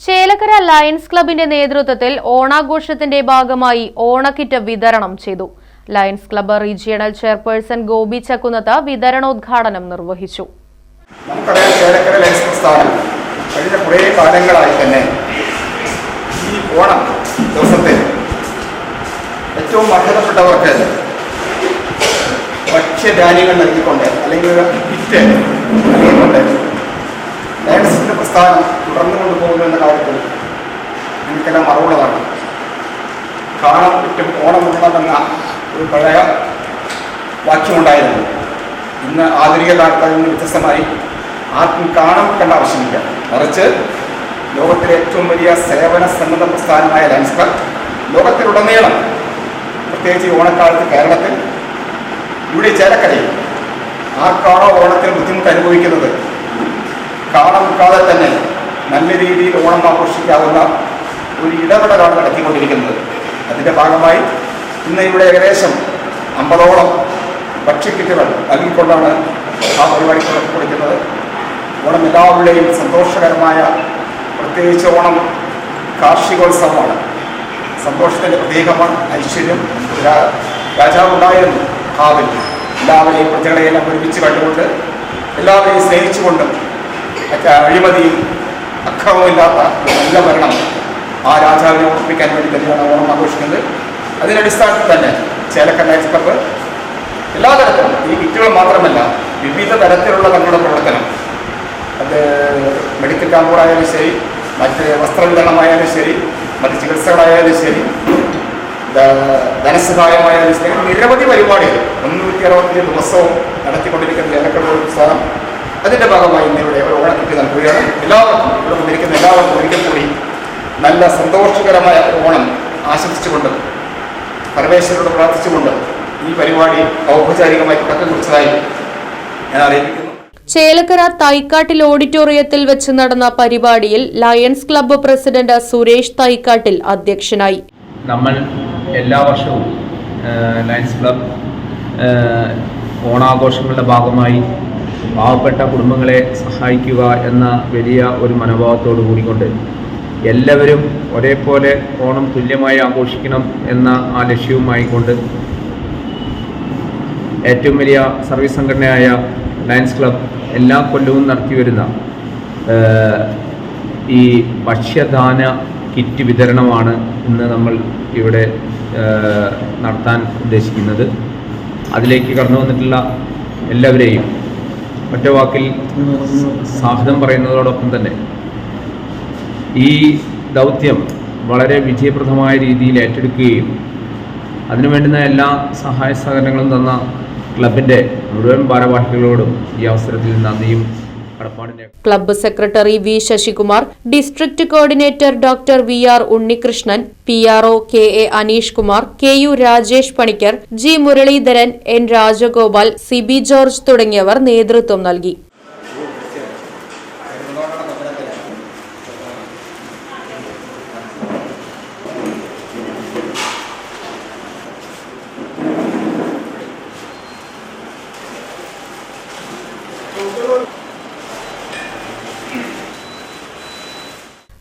Chelakkara lions ക്ലബിന്റെ നേതൃത്വത്തിൽ ഓണാഘോഷത്തിന്റെ ഭാഗമായി ഓണക്കിറ്റ് വിതരണം ചെയ്തു. Lions club regional chairperson Gopi Chakkunnath വിതരണോദ്ഘാടനം നിർവഹിച്ചു. ചേലക്കര ലയൺസ് കഴിഞ്ഞ കുറേ കാലങ്ങളായി തന്നെ ഈ ഓണം ദിവസത്തിൽ ഏറ്റവും അർഹതപ്പെട്ടവർക്ക് ഭക്ഷ്യധാന്യങ്ങൾ നൽകിക്കൊണ്ട് അല്ലെങ്കിൽ ഒരു കിറ്റ് നൽകിക്കൊണ്ട് ലയൻസിന്റെ പ്രസ്ഥാനം തുടർന്നു കൊണ്ടുപോകുന്നു എന്ന കാര്യത്തിൽ എനിക്കെല്ലാം അറിവുള്ളതാണ്. കാണാൻ പറ്റും ഓണം ഉള്ളതെന്ന ഒരു പഴയ വാക്യമുണ്ടായിരുന്നു. ഇന്ന് ആധുനിക കാലത്ത് നിന്ന് വ്യത്യസ്തമായി ആർക്കും കാണാൻ കണ്ട ആവശ്യമില്ല. മറിച്ച് ലോകത്തിലെ ഏറ്റവും വലിയ സേവന സന്നദ്ധ പ്രസ്ഥാനമായ ലയൻസ് ലോകത്തിലുടനീളം പ്രത്യേകിച്ച് ഓണക്കാലത്ത് കേരളത്തിൽ ഇവിടെ ചേരക്കരയിൽ ആർക്കാണോ ഓണത്തിന് ബുദ്ധിമുട്ട് കാണാൻ നിൽക്കാതെ തന്നെ നല്ല രീതിയിൽ ഓണം ആഘോഷിക്കാവുന്ന ഒരു ഇടപെടലാണ് നടത്തിക്കൊണ്ടിരിക്കുന്നത്. അതിന്റെ ഭാഗമായി ഇന്ന് ഇവിടെ ഏകദേശം അമ്പതോളം ഭക്ഷ്യക്കിറ്റുകൾ നൽകിക്കൊണ്ടാണ് ആ പരിപാടി കൊടുക്കുന്നത് ഓണം എല്ലാവരുടെയും സന്തോഷകരമായ പ്രത്യേകിച്ച് ഓണം കാർഷികോത്സവമാണ്. സന്തോഷത്തിന്റെ പ്രതീകമാണ് ഐശ്വര്യം. രാജാവ് രാജാവുണ്ടായിരുന്നു കാവിൽ. എല്ലാവരെയും പ്രജകളെയെല്ലാം ഒരുമിച്ച് കണ്ടുകൊണ്ട് എല്ലാവരെയും സ്നേഹിച്ചുകൊണ്ടും അഴിമതിയും അക്രമവുമില്ലാത്ത ഒരു നല്ല ഭരണം ആ രാജാവിനെ ഓർമ്മിക്കാൻ വേണ്ടി തന്നെയാണ് ഓണം ആഘോഷിക്കുന്നത്. അതിനടിസ്ഥാനത്തിൽ തന്നെ ചേലക്കണ്ണ ക്ലബ്ബ് എല്ലാ തരത്തിലും ഈ കിറ്റുകൾ മാത്രമല്ല വിവിധ തരത്തിലുള്ള തങ്ങളുടെ പ്രവർത്തനം. അത് മെഡിക്കൽ ക്യാമ്പുകളായാലും ശരി മറ്റ് വസ്ത്രവിതരണമായാലും ശരി മറ്റ് ചികിത്സകളായാലും ശരി ധനസഹായമായാലും ശരി നിരവധി പരിപാടികൾ. മുന്നൂറ്റി അറുപത്തി ദിവസവും നടത്തിക്കൊണ്ടിരിക്കുന്ന ജനക്കളുടെ ഉത്സാഹം അതിന്റെ ഭാഗമായി ഇന്ത്യയുടെ ഒരു ഓണക്കിറ്റ് നൽകുകയാണ്. എല്ലാവർക്കും ഇവിടെ വന്നിരിക്കുന്ന എല്ലാവർക്കും ഒരിക്കൽ കൂടി നല്ല സന്തോഷകരമായ ഓണം ആശംസിച്ചുകൊണ്ട് പരമേശ്വരോട് പ്രാർത്ഥിച്ചുകൊണ്ട് ഈ പരിപാടി ഔപചാരികമായി തുടക്കം കുറിച്ചതായി ഞാൻ അറിയിക്കുന്നു. ചേലക്കര തൈക്കാട്ടിൽ ഓഡിറ്റോറിയത്തിൽ വെച്ച് നടന്ന പരിപാടിയിൽ lions club president Suresh Thaikkattil അധ്യക്ഷനായി. നമ്മൾ എല്ലാ വർഷവും ലയൺസ് ക്ലബ് ഓണാഘോഷങ്ങളുടെ ഭാഗമായി പാവപ്പെട്ട കുടുംബങ്ങളെ സഹായിക്കുക എന്ന വലിയ ഒരു മനോഭാവത്തോടു കൂടിക്കൊണ്ട് എല്ലാവരും ഒരേപോലെ ഓണം തുല്യമായി ആഘോഷിക്കണം എന്ന ആ ലക്ഷ്യവുമായി കൊണ്ട് ഏറ്റവും വലിയ സർവീസ് സംഘടനയായ ലയൻസ് ക്ലബ് എല്ലാ കൊല്ലവും നടത്തി വരുന്ന ഈ ഭക്ഷ്യദാന കിറ്റ് വിതരണമാണ് ഇന്ന് നമ്മൾ ഇവിടെ നടത്താൻ ഉദ്ദേശിക്കുന്നത്. അതിലേക്ക് കടന്നു വന്നിട്ടുള്ള എല്ലാവരെയും ഒറ്റ വാക്കിൽ സാഹിതം പറയുന്നതോടൊപ്പം തന്നെ ഈ ദൗത്യം വളരെ വിജയപ്രദമായ രീതിയിൽ ഏറ്റെടുക്കുകയും അതിനു വേണ്ടുന്ന എല്ലാ സഹായ സഹകരണങ്ങളും തന്ന ക്ലബിന്റെ മുഴുവൻ ഭാരവാഹികളോടും ഈ അവസരത്തിൽ നന്ദിയും club secretary V Sasikumar district coordinator doctor V R Unnikrishnan P R O K A Aneesh Kumar K U Rajesh Panicker G Muraleedharan N Rajagopal Sibi George തുടങ്ങിയവർ നേതൃത്വം നൽകി.